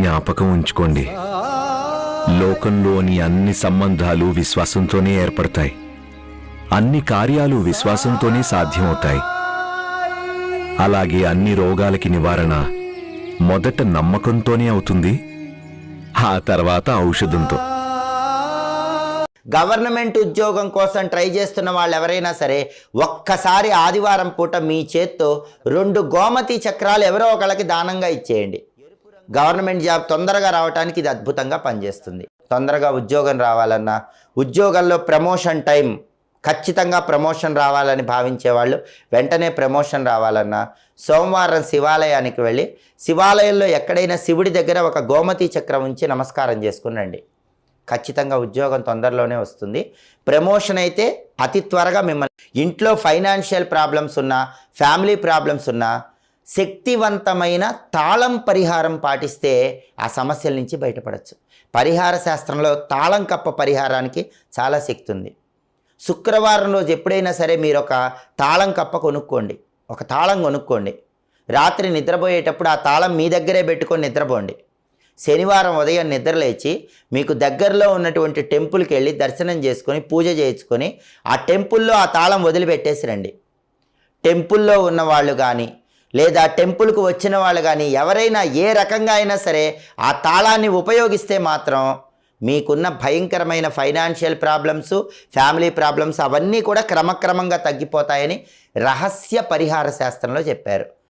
జ్ఞాపకం ఉంచుకోండి. లోకంలోని అన్ని సంబంధాలు విశ్వాసంతోనే ఏర్పడతాయి. అన్ని కార్యాలు విశ్వాసంతోనే సాధ్యమవుతాయి. అలాగే అన్ని రోగాలకి నివారణ మొదట నమ్మకంతోనే అవుతుంది. ఆ తర్వాత ఔషధంతో. గవర్నమెంట్ ఉద్యోగం కోసం ట్రై చేస్తున్న వాళ్ళు ఎవరైనా సరే ఒక్కసారి ఆదివారం పూట మీ చేత్తో రెండు గోమతి చక్రాలు ఎవరో ఒకళ్ళకి దానంగా ఇచ్చేయండి. గవర్నమెంట్ జాబ్ తొందరగా రావడానికి ఇది అద్భుతంగా పనిచేస్తుంది. తొందరగా ఉద్యోగం రావాలన్నా ఉద్యోగంలో ప్రమోషన్ టైం ఖచ్చితంగా ప్రమోషన్ రావాలని భావించే వాళ్ళు వెంటనే ప్రమోషన్ రావాలన్నా సోమవారం శివాలయానికి వెళ్ళి శివాలయంలో ఎక్కడైనా శివుడి దగ్గర ఒక గోమతి చక్రం ఉంచి నమస్కారం చేసుకునండి ఖచ్చితంగా ఉద్యోగం తొందరలోనే వస్తుంది. ప్రమోషన్ అయితే అతి త్వరగా మిమ్మల్ని ఇంట్లో ఫైనాన్షియల్ ప్రాబ్లమ్స్ ఉన్నా ఫ్యామిలీ ప్రాబ్లమ్స్ ఉన్నా శక్తివంతమైన తాళం పరిహారం పాటిస్తే ఆ సమస్యల నుంచి బయటపడచ్చు. పరిహార శాస్త్రంలో తాళం కప్ప పరిహారానికి చాలా శక్తి ఉంది. శుక్రవారం రోజు ఎప్పుడైనా సరే మీరు ఒక తాళం కప్ప కొనుక్కోండి. ఒక తాళం కొనుక్కోండి. రాత్రి నిద్రపోయేటప్పుడు ఆ తాళం మీ దగ్గరే పెట్టుకొని నిద్రపోండి. శనివారం ఉదయం నిద్రలేచి మీకు దగ్గరలో ఉన్నటువంటి టెంపుల్కి వెళ్ళి దర్శనం చేసుకొని పూజ చేయించుకొని ఆ టెంపుల్లో ఆ తాళం వదిలిపెట్టేసి రండి. టెంపుల్లో ఉన్న వాళ్ళు కానీ లేదా టెంపుల్కు వచ్చిన వాళ్ళు కానీ ఎవరైనా ఏ రకంగా అయినా సరే ఆ తాళాన్ని ఉపయోగిస్తే మాత్రం మీకున్న భయంకరమైన ఫైనాన్షియల్ ప్రాబ్లమ్స్ ఫ్యామిలీ ప్రాబ్లమ్స్ అవన్నీ కూడా క్రమక్రమంగా తగ్గిపోతాయని రహస్య పరిహార శాస్త్రంలో చెప్పారు.